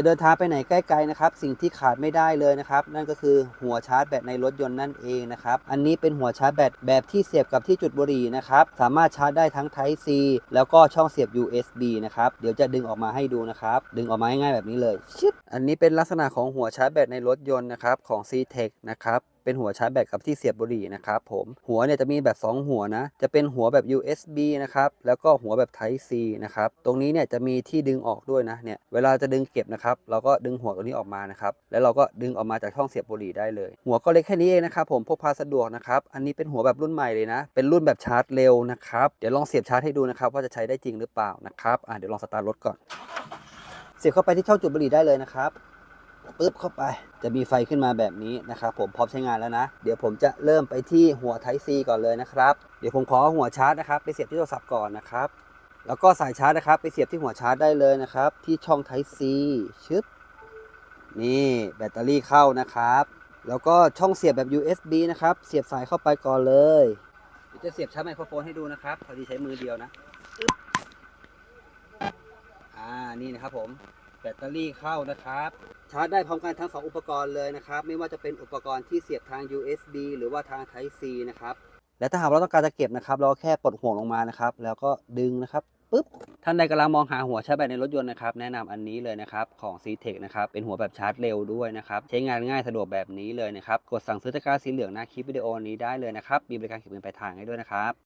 จะเดินทางไปไหนใกล้ๆนะครับ สิ่งที่ขาดไม่ได้เลยนะครับ นั่นก็คือหัวชาร์จแบตในรถยนต์นั่นเองนะครับ อันนี้เป็นหัวชาร์จแบตแบบที่เสียบกับที่จุดบุหรี่นะครับ สามารถชาร์จได้ทั้ง Type C แล้วก็ช่องเสียบ USB นะครับ เดี๋ยวจะดึงออกมาให้ดูนะครับ ดึงออกมาง่ายๆแบบนี้เลยชึบอันนี้เป็นลักษณะของหัวชาร์จแบตในรถยนต์นะครับของ c t e c นะครับเป็นหัวชาร์จแบตกับที่เสียบบุหรี่นะครับผมหัวเนี่ยจะมีแบบ 2 หัวนะ จะเป็นหัวแบบ USB นะครับแล้วก็หัวแบบ Type C นะครับตรงนี้เนี่ยจะมีที่ดึงออกด้วยนะเนี่ยเวลาจะดึงเก็บนะครับเราก็ดึงหัวตัวนี้ออกมานะครับแล้วเราก็ดึงออกมาจากช่องเสียบบุหรี่ได้เลย หัวก็เล็กแค่นี้เองนะครับผมพกพาสะดวกนะครับอันนี้เป็นหัวแบบรุ่นใหม่เลยนะ เป็นรุ่นแบบชาร์จเร็วนะครับเดี๋ยวลองเสียบชาร์จให้ดูนะครับว่าจะใช้ได้จริงหรือเปล่านะครับอะเดี๋ยวลองสตาร์ทรถก่อน เสียบเข้าไปที่ช่องจุดบุหรี่ได้เลยนะครับ ปึ๊บเข้าไป จะมีไฟขึ้นมาแบบนี้นะครับผมพร้อมใช้งานแล้วนะ เดี๋ยวผมจะเริ่มไปที่หัว Type C ก่อนเลยนะครับ เดี๋ยวผมขอหัวชาร์จนะครับไปเสียบที่โทรศัพท์ก่อนนะครับ แล้วก็สายชาร์จนะครับ ไปเสียบที่หัวชาร์จได้เลยนะครับ ที่ช่อง Type C ชึบนี่แบตเตอรี่เข้านะครับ แล้วก็ช่องเสียบแบบ USB นะครับ เสียบสายเข้าไปก่อนเลยเดี๋ยวจะเสียบชาร์จไมโครโฟนให้ดูนะครับพอดีใช้มือเดียวนะอ่านี่นะครับผม แบตเตอรี่เข้านะครับ ชาร์จได้พร้อมกันทั้ง 2 อุปกรณ์เลยนะครับ ไม่ว่าจะเป็นอุปกรณ์ที่เสียบทาง USB หรือว่าทาง Type C นะครับ และถ้าหากเราต้องการจะเก็บนะครับ เราแค่ปลดห่วงลงมานะครับ แล้วก็ดึงนะครับปุ๊บ ท่านใดกำลังมองหาหัวชาร์จแบตในรถยนต์นะครับ แนะนำอันนี้เลยนะครับ ของ c t e c นะครับ เป็นหัวแบบชาร์จเร็วด้วยนะครับ ใช้งานง่ายสะดวกแบบนี้เลยนะครับ กดสั่งซื้อตะกร้าสีเหลืองหน้าคลิปวิดีโอนี้ได้เลยนะครับ มีบริการเก็บเงินปลายทางให้ด้วยนะครับ